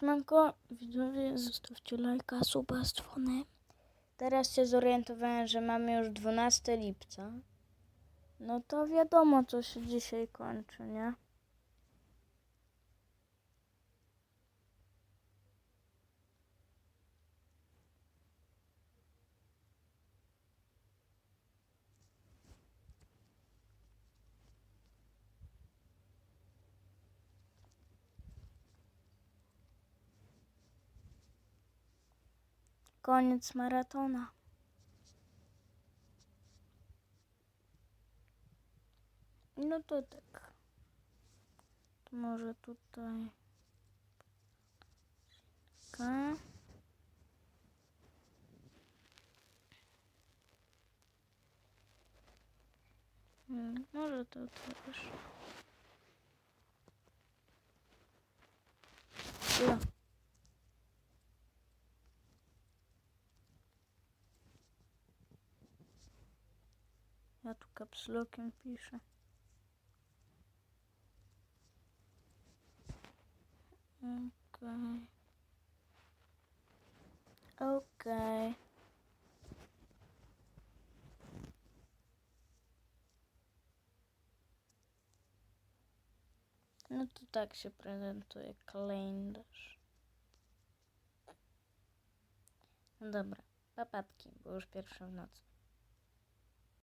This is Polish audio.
Siemanko, widzowie, zostawcie lajka, suba z. Teraz się zorientowałem, że mamy już 12 lipca. No to wiadomo, co się dzisiaj kończy, nie? конец маратона. Ну то так. Э, может тут Ка. может тут хорошо. Все. Ja. Tu kapslokiem piszę. Okej. Okej. No to tak się prezentuje kalendarz. No dobra, papatki, bo już pierwsza w nocy.